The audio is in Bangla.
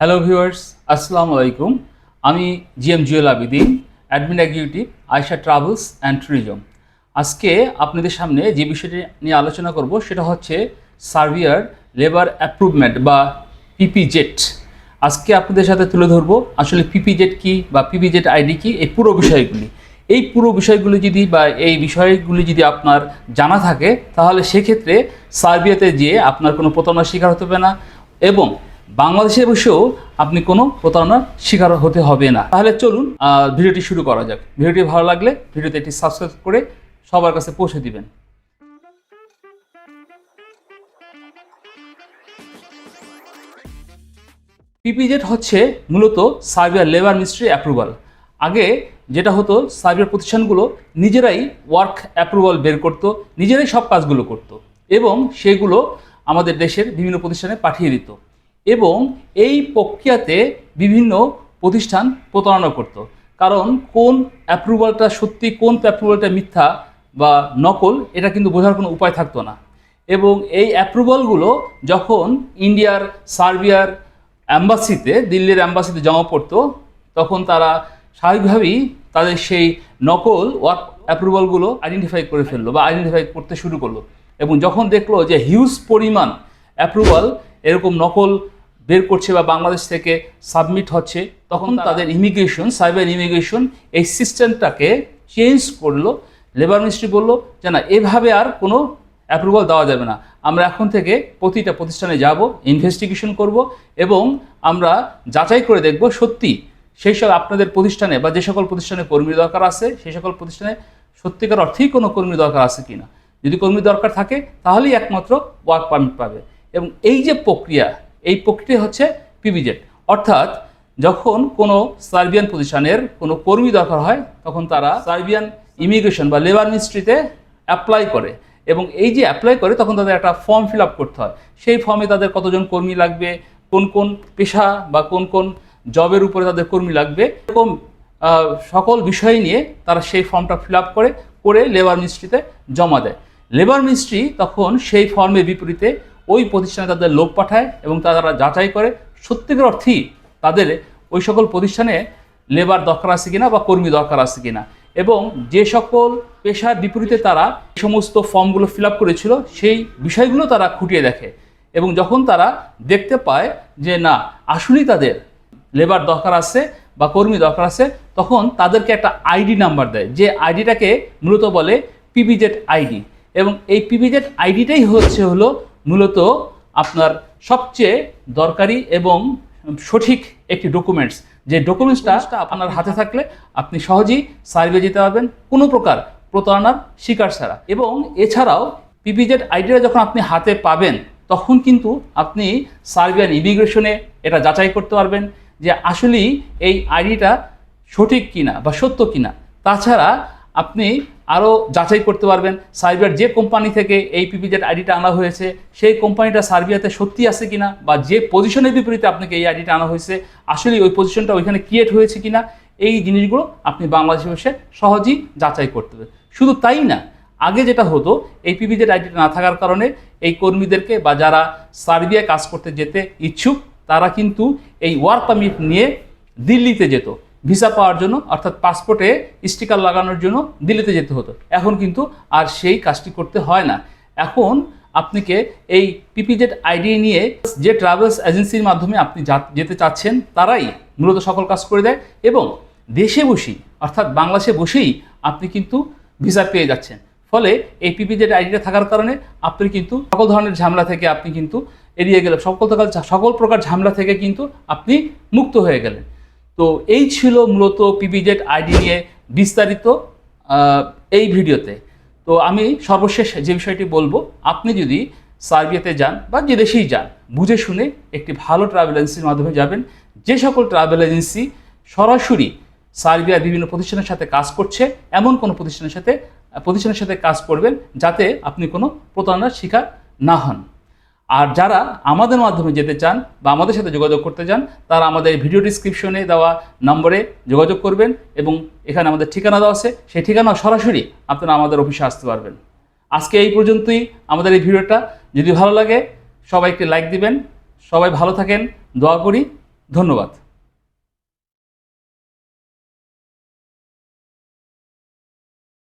হ্যালো ভিউয়ার্স আসসালামু আলাইকুম আমি G M Jewel Abidin admin executive Aysa travels and tourism আজকে আপনাদের সামনে যে বিষয়টি নিয়ে আলোচনা করব, সেটা হচ্ছে সার্বিয়ার লেবার অ্যাপ্রুভমেন্ট বা পিপিজেট আজকে আপনাদের সাথে তুলে ধরবো, আসলে পিপিজেট কি বা পিপিজেট আইডি কি, এই পুরো বিষয়গুলি। এই পুরো বিষয়গুলি যদি বা এই বিষয়গুলি যদি আপনার জানা থাকে, তাহলে সেক্ষেত্রে সার্বিয়াতে যেয়ে আপনার কোনো প্রতারণার শিকার হতে হবে না এবং বাংলাদেশে বসেও আপনি কোনো প্রতারণার শিকার হতে হবে না। তাহলে চলুন ভিডিওটি শুরু করা যাক। ভিডিওটি ভালো লাগলে ভিডিওতে একটি সাবস্ক্রাইব করে সবার কাছে পৌঁছে দিবেন। পিপিজেড হচ্ছে মূলত সার্বিয়ার লেবার মিনিস্ট্রি অ্যাপ্রুভাল আগে যেটা হতো সার্বিয়ার প্রতিষ্ঠানগুলো নিজেরাই ওয়ার্ক অ্যাপ্রুভাল বের করতো, নিজেরাই সব কাজগুলো করত এবং সেগুলো আমাদের দেশের বিভিন্ন প্রতিষ্ঠানে পাঠিয়ে দিত। এবং এই প্রক্রিয়াতে বিভিন্ন প্রতিষ্ঠান প্রতারণা করত। কারণ কোন অ্যাপ্রুভালটা সত্যি, কোন অ্যাপ্রুভালটা মিথ্যা বা নকল, এটা কিন্তু বোঝার কোনো উপায় থাকতো না। এবং এই অ্যাপ্রুভালগুলো যখন ইন্ডিয়ার, সার্বিয়ার অ্যাম্বাসিতে, দিল্লির অ্যাম্বাসিতে জমা পড়তো, তখন তারা স্বাভাবিকভাবেই তাদের সেই নকল ওয়ার্ক অ্যাপ্রুভালগুলো আইডেন্টিফাই করে ফেলল বা আইডেন্টিফাই করতে শুরু করল। এবং যখন দেখল যে হিউজ পরিমাণ অ্যাপ্রুভাল এরকম নকল বের করছে বা বাংলাদেশ থেকে সাবমিট হচ্ছে তখন তাদের ইমিগ্রেশন সাইবার ইমিগ্রেশন এই সিস্টেমটাকে চেঞ্জ করল। লেবার মিনিস্ট্রি বলল যে না এভাবে আর কোনো অ্যাপ্রুভাল দেওয়া যাবে না। আমরা এখন থেকে প্রতিটা প্রতিষ্ঠানে যাব ইনভেস্টিগেশন করব এবং আমরা যাচাই করে দেখব সত্যি সেই সব আপনাদের প্রতিষ্ঠানে বা যে সকল প্রতিষ্ঠানে কর্মী দরকার আছে সেই সকল প্রতিষ্ঠানে সত্যিকার অর্থেই কোনো কর্মী দরকার আছে কিনা। যদি কর্মী দরকার থাকে তাহলেই একমাত্র ওয়ার্ক পারমিট পাবে। এবং এই যে প্রক্রিয়া এই প্রক্রিয়া হচ্ছে পিবিজেট অর্থাৎ যখন কোনো সার্বিয়ান প্রতিষ্ঠানের কোনো কর্মী দরকার হয়, তখন তারা সার্বিয়ান ইমিগ্রেশন বা লেবার মিনিস্ট্রিতে অ্যাপ্লাই করে এবং এই যে অ্যাপ্লাই করে, তখন তাদের একটা ফর্ম ফিল আপ করতে হয়। সেই ফর্মে তাদের কতজন কর্মী লাগবে, কোন কোন পেশা বা কোন কোন জবের উপরে তাদের কর্মী লাগবে, এরকম সকল বিষয় নিয়ে তারা সেই ফর্মটা ফিল আপ করে করে লেবার মিনিস্ট্রিতে জমা দেয়। লেবার মিনিস্ট্রি তখন সেই ফর্মের বিপরীতে ওই প্রতিষ্ঠানে তাদের লোক পাঠায় এবং তারা যাচাই করে। সত্যিকার অর্থেই তাদের ওই সকল প্রতিষ্ঠানে লেবার দরকার আছে কিনা বা কর্মী দরকার আছে কিনা। এবং যে সকল পেশার বিপরীতে তারা সমস্ত ফর্মগুলো ফিল করেছিল, সেই বিষয়গুলো তারা খুঁটিয়ে দেখে। এবং যখন তারা দেখতে পায় যে না, আসলেই তাদের লেবার দরকার আছে বা কর্মী দরকার আছে, তখন তাদেরকে একটা আইডি নাম্বার দেয়, যে আইডিটাকে মূলত বলে পিবিজেড আইডি এবং এই পিবিজেড আইডিটাই হচ্ছে হলো মূলত আপনার সবচেয়ে দরকারি এবং সঠিক একটি ডকুমেন্টস যে ডকুমেন্টসটা আপনার হাতে থাকলে আপনি সহজেই সার্ভে যেতে পারবেন। কোনো প্রকার প্রতারণার শিকার ছাড়া। এবং এছাড়াও পিপিজেড আইডিটা যখন আপনি হাতে পাবেন তখন কিন্তু আপনি সার্বিয়ান ইমিগ্রেশনে এটা যাচাই করতে পারবেন যে আসলেই এই আইডিটা সঠিক কিনা বা সত্য কিনা। তাছাড়া আপনি আরও যাচাই করতে পারবেন। সার্বিয়ার যে কোম্পানি থেকে এই পিপিজেড আইডিটা আনা হয়েছে, সেই কোম্পানিটা সার্বিয়াতে সত্যি আছে কিনা বা যে পজিশনের বিপরীতে আপনাকে এই আইডিটা আনা হয়েছে, আসলে ওই পজিশনটা ওইখানে ক্রিয়েট হয়েছে কিনা, এই জিনিসগুলো আপনি বাংলাদেশে বসে সহজেই যাচাই করতে পারবেন। শুধু তাই না, আগে যেটা হতো, এই পিপিজেড আইডিটা না থাকার কারণে এই কর্মীদেরকে বা যারা সার্বিয়ায় কাজ করতে যেতে ইচ্ছুক, তারা কিন্তু এই ওয়ার্ক পারমিট নিয়ে দিল্লিতে যেত। ভিসা পাওয়ার জন্য, অর্থাৎ পাসপোর্টে স্টিকার লাগানোর জন্য দিল্লিতে যেতে হতো। এখন কিন্তু আর সেই কাজটি করতে হয় না। এখন আপনাকে এই পিপিজেড আইডি নিয়ে যে ট্রাভেলস এজেন্সির মাধ্যমে আপনি যেতে চাচ্ছেন, তারাই মূলত সকল কাজ করে দেয় এবং দেশে বসেই, অর্থাৎ বাংলাদেশে বসেই আপনি কিন্তু ভিসা পেয়ে যাচ্ছেন। ফলে এই পিপিজেড আইডিটা থাকার কারণে আপনি কিন্তু সকল ধরনের ঝামেলা থেকে আপনি কিন্তু এড়িয়ে গেলেন। সকল সকল প্রকার ঝামেলা থেকে কিন্তু আপনি মুক্ত হয়ে গেলেন। তো এই ছিল মূলত পিপিজেড আইডি নিয়ে বিস্তারিত এই ভিডিওতে। তো আমি সর্বশেষ যে বিষয়টি বলব, আপনি যদি সার্বিয়াতে যান বা যে দেশেই যান, বুঝে শুনে একটি ভালো ট্রাভেল এজেন্সির মাধ্যমে যাবেন। যে সকল ট্রাভেল এজেন্সি সরাসরি সার্বিয়ার বিভিন্ন প্রতিষ্ঠানের সাথে কাজ করছে, এমন কোনো প্রতিষ্ঠানের সাথে প্রতিষ্ঠানের সাথে কাজ করবেন যাতে আপনি কোনো প্রতারণার শিকার না হন। আর যারা আমাদের মাধ্যমে যেতে চান বা আমাদের সাথে যোগাযোগ করতে চান, তারা আমাদের ভিডিও ডিসক্রিপশনে দেওয়া নম্বরে যোগাযোগ করবেন এবং এখানে আমাদের ঠিকানা দেওয়া আছে। সেই ঠিকানা সরাসরি আপনারা আমাদের অফিসে আসতে পারবেন। আজকে এই পর্যন্তই আমাদের এই ভিডিওটা। যদি ভালো লাগে সবাই একটি লাইক দিবেন। সবাই ভালো থাকেন। দোয়া করি। ধন্যবাদ।